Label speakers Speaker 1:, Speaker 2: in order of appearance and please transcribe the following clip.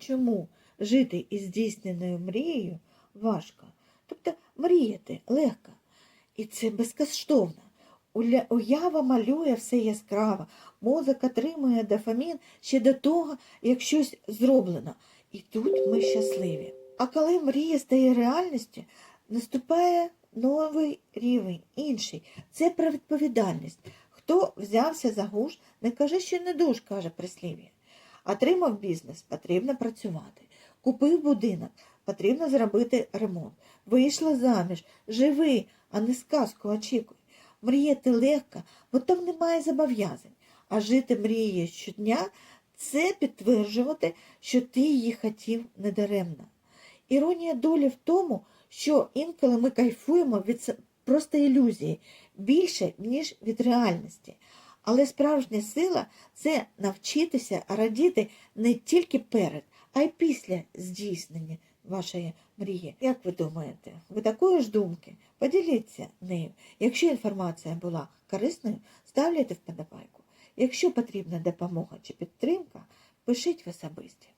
Speaker 1: чому жити із здійсненою мрією важко. Тобто мріяти легко. І це безкоштовно. Уява малює все яскраво, мозок отримує дофамін ще до того, як щось зроблено. І тут ми щасливі. А коли мрія стає реальністю, наступає новий рівень, інший. Це про відповідальність. Хто взявся за гуш, не каже, що не душ, каже прислів'я. Отримав бізнес, потрібно працювати. Купив будинок, потрібно зробити ремонт. Вийшла заміж, живи, а не сказку очікуй. Мріяти легко, бо там немає зобов'язань. А жити мрією щодня це підтверджувати, що ти її хотів недаремно. Іронія долі в тому, що інколи ми кайфуємо від просто ілюзії більше, ніж від реальності. Але справжня сила це навчитися радіти не тільки перед, а й після здійснення вашої мрії. Як ви думаєте, ви такої ж думки? Поділіться нею. Якщо інформація була корисною, ставляйте вподобайку. Якщо потрібна допомога чи підтримка, пишіть в особисті.